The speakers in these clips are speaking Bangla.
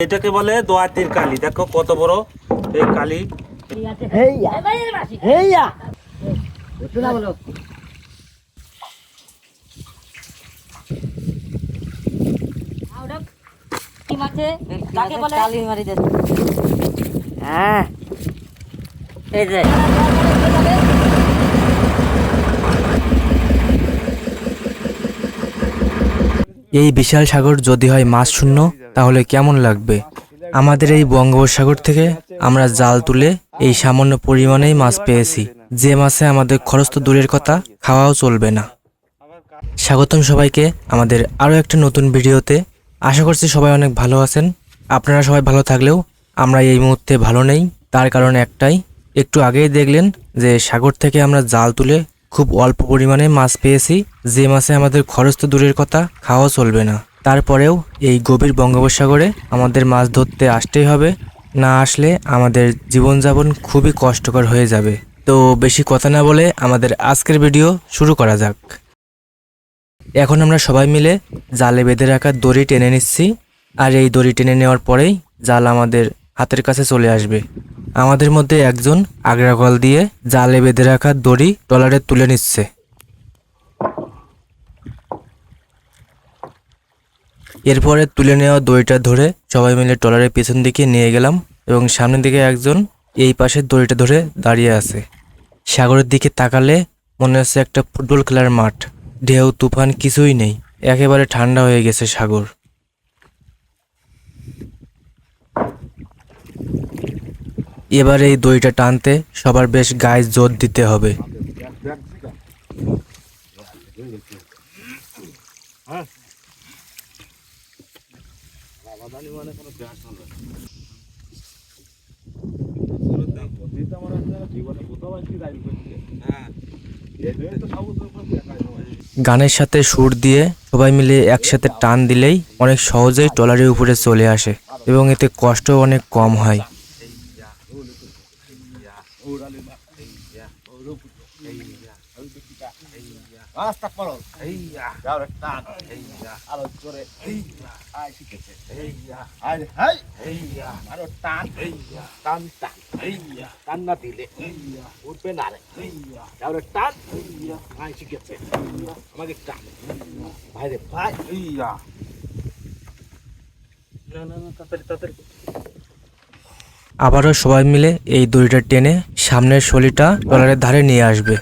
এটাকে বলে দোয়াতির কালি। দেখো কত বড় এই কালি। হ্যাঁ। এই যে। এই বিশাল সাগর যদি হয় মাছ শূন্য তাহলে কেমন লাগবে? আমাদের এই বঙ্গোপসাগর থেকে আমরা জাল তুলে এই সামান্য পরিমাণেই মাছ পেয়েছি। যে মাছে আমাদের খরচ তো দূরের কথা, খাওয়াও চলবে না। স্বাগতম সবাইকে আমাদের আরও একটা নতুন ভিডিওতে। আশা করছি সবাই অনেক ভালো আছেন। আপনারা সবাই ভালো থাকলেও আমরা এই মুহূর্তে ভালো নেই। তার কারণ একটাই, একটু আগেই দেখলেন যে সাগর থেকে আমরা জাল তুলে খুব অল্প পরিমাণে মাছ পেয়েছি। যে মাছে আমাদের খরচ তো দূরের কথা খাওয়া চলবে না। তারপরেও এই গভীর বঙ্গোপসাগরে আমাদের মাছ ধরতে আসতেই হবে। না আসলে আমাদের জীবনযাপন খুবই কষ্টকর হয়ে যাবে। তো বেশি কথা না বলে আমাদের আজকের ভিডিও শুরু করা যাক। এখন আমরা সবাই মিলে জালে বেঁধে রাখা দড়ি টেনে নিচ্ছি। আর এই দড়ি টেনে নেওয়ার পরেই জাল আমাদের হাতের কাছে চলে আসবে। আমাদের মধ্যে একজন আগ্রাগল দিয়ে জালে বেঁধে রাখা দড়ি ট্রলারে তুলে নিচ্ছে। এরপরে তুলে নেওয়া দড়িটা ধরে সবাই মিলে ট্রলারের পেছন দিকে নিয়ে গেলাম এবং সামনের দিকে একজন এই পাশের দড়িটা ধরে দাঁড়িয়ে আছে। সাগরের দিকে তাকালে মনে হচ্ছে একটা ফুটবল খেলার মাঠ। ঢেউ, তুফান কিছুই নেই। একেবারে ঠান্ডা হয়ে গেছে সাগর। এবার এই দইটা টানতে সবার বেশ গায়ে জোর দিতে হবে। গানের সাথে সুর দিয়ে সবাই মিলে একসাথে টান দিলেই অনেক সহজেই ট্রলারের উপরে চলে আসে এবং এতে কষ্ট অনেক কম হয় রাস্তা করো যাও রে টান টান টান না দিলে উঠবে না টান আমাকে টান ভাই রে ভাই না না তাড়াতাড়ি তাড়াতাড়ি আবারও সবাই মিলে এই দড়িটা টেনে সামনের শলিটা ট্রলারের ধারে নিয়ে আসবে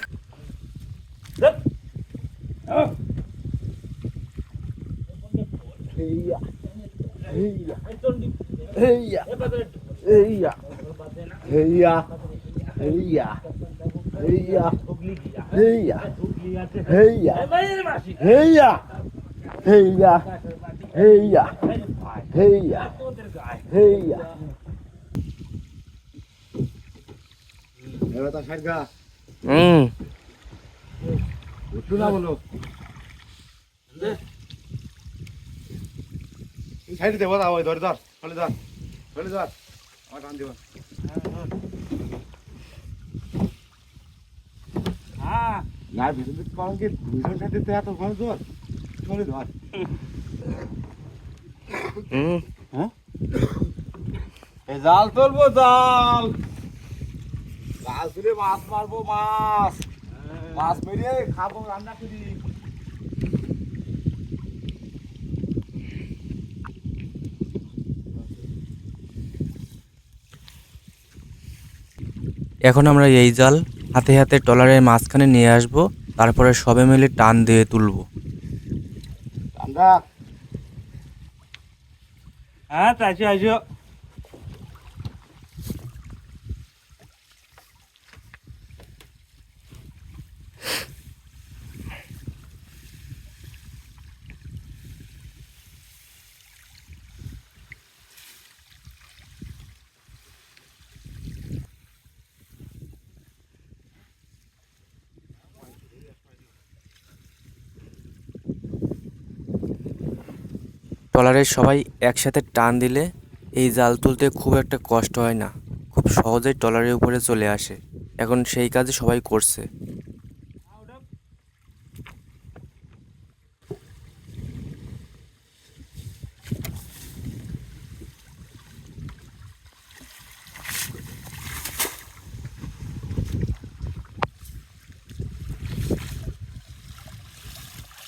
হেইয়া হেইয়া হেইয়া হেইয়া হুম। না বলো। সাইডে দেবো ওই ধরে ধর চলে ধর চলে ধর। আমার টান দেবো হ্যাঁ। না ভিতর কম কি দুজন সাইডে তো এত ঘর ধর চলে ধর। হুম। এই জাল তুলবো জাল। জাল তুলে মাছ মারবো মাছ। মাছ মেরে খাব রান্না করি। এখন আমরা এই জাল হাতে হাতে ট্রলারের মাঝখানে নিয়ে আসব তারপরে সবে মিলে টান দিয়ে তুলব। হ্যাঁ তাইছি আইসো ট্রলারের সবাই একসাথে টান দিলে এই জাল তুলতে খুব একটা কষ্ট হয় না। খুব সহজেই ট্রলারের উপরে চলে আসে। এখন সেই কাজে সবাই করছে।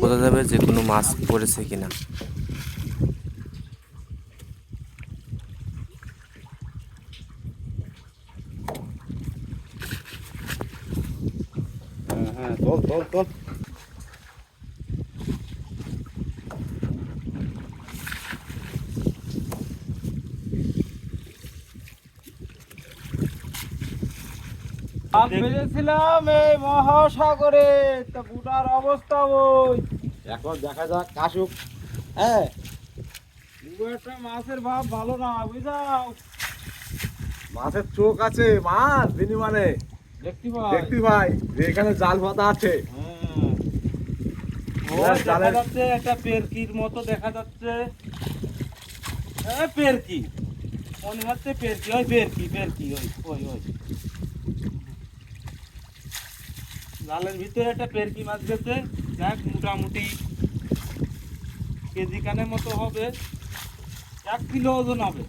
বোঝা যাবে যে কোনো মাছ পড়েছে কিনা। হ্যাঁ হ্যাঁ তোল তোল তোল। ফেলেছিলাম এই মহাসাগরে তা গোটার অবস্থা ওই। এখন দেখা যাক কাশুক। হ্যাঁ একটা মাছের ভাব ভালো না বুঝাও। মাছের চোখ আছে মাছ দিনি মানে দেখতে পাই। দেখতে ভাই এখানে জাল পাতা আছে। হ্যাঁ। দেখা যাচ্ছে একটা পেরকির মতো দেখা যাচ্ছে। এ, পেরকি। মনে হচ্ছে পেরকি ওই পেরকি পেরকি ওই ওই ওই। জালের ভিতরে একটা পেরকি মাছ গেছে। দেখ মোটামুটি কেজি কানের মতো হবে। এক কিলো ওজন হবে।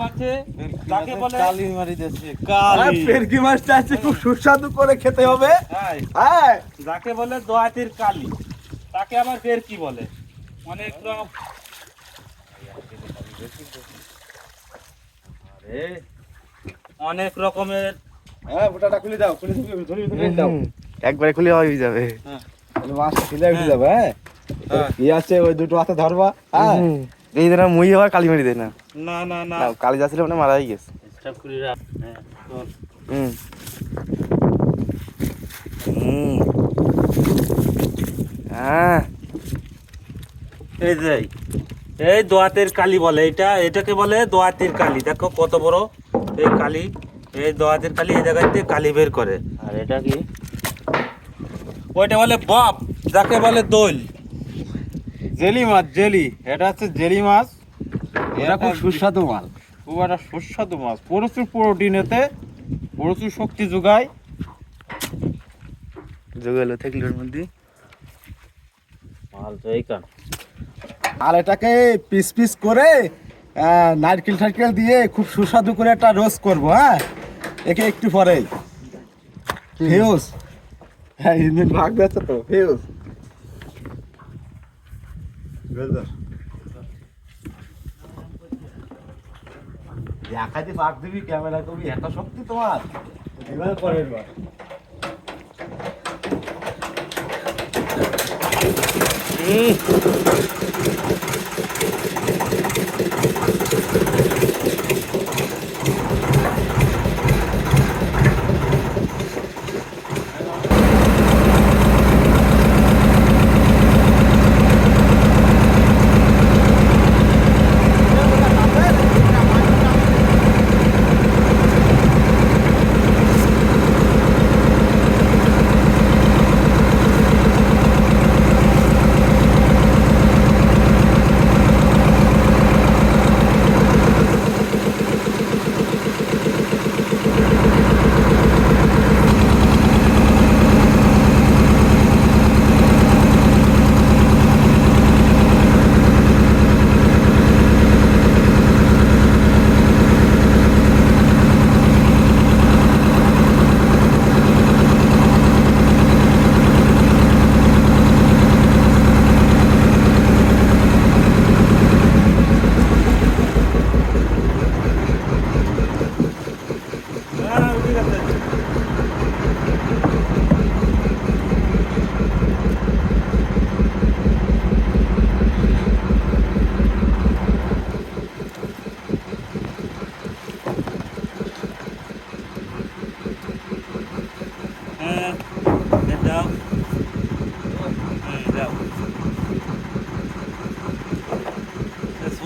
মাছে যাকে বলে কালি মারি হ্যাঁ, পেরকি মাছটা আছে খুব সুস্বাদু করে খেতে হবে। হ্যাঁ। হ্যাঁ যাকে বলে দোয়াতির কালি তাকে আবার ফের কি বলে। অনেক অনেক রকমের। হ্যাঁ ওটাটা খুলে দাও খুলে দিবি ধরে ধরে দাও। একবারে খুলে হয়ে যাবে। তাহলে মাছটা খুলে উঠে যাবে হ্যাঁ। হ্যাঁ। কি আছে ওই দুটো হাতে ধরবা হ্যাঁ। এই দিন মুই আবার কালি মারি দেয় না। না না না। কালি যাচ্ছিল মানে মারাই গেছে। স্টপ করে রাখ। হ্যাঁ হুম। হুম। হ্যাঁ। এই যে এই দোয়াতের কালি বলে এটা এটাকে বলে দোয়াতের কালি। দেখো কত বড় এই কালি। এই দোয়াতের কালি এই জায়গাতে কালি বের করে। আর এটা কি? ওইটা বলে বপ যাকে বলে দোল। জেলি মাছ জেলি। এটা হচ্ছে জেলি মাছ। এটা খুব সুস্বাদু মাল খুব একটা সুস্বাদু মাছ। প্রচুর প্রোটিন এতে প্রচুর শক্তি যোগায়। যোগালো থাকলোর মধ্যে। মাল তো এই কান আর এটাকে পিস পিস করে নারকেল টারকেল দিয়ে খুব সুস্বাদু করে একটা রোস্ট করব হ্যাঁ? একে একটু পরেই। ফিউজ হ্যাঁ ইঞ্জিন ভাগ দিচ্ছে তো ফিউজ একাদি ভাগ দিবি ক্যামেরা করবি এত শক্তি তোমার। এবার পরের বার।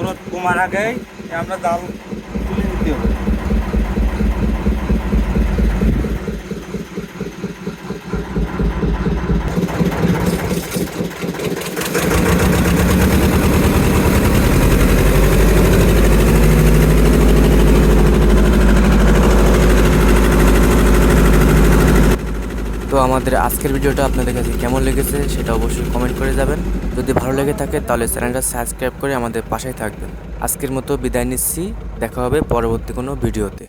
এ কমার কুমার আগে আমরা জাল তুলে নিতে হবে। আমাদের আজকের ভিডিওটা আপনাদের কাছে কেমন লেগেছে সেটা অবশ্যই কমেন্ট করে যাবেন। যদি ভালো লেগে থাকে তাহলে চ্যানেলটা সাবস্ক্রাইব করে আমাদের পাশেই থাকবেন। আজকের মতো বিদায় নিচ্ছি, দেখা হবে পরবর্তী কোনো ভিডিওতে।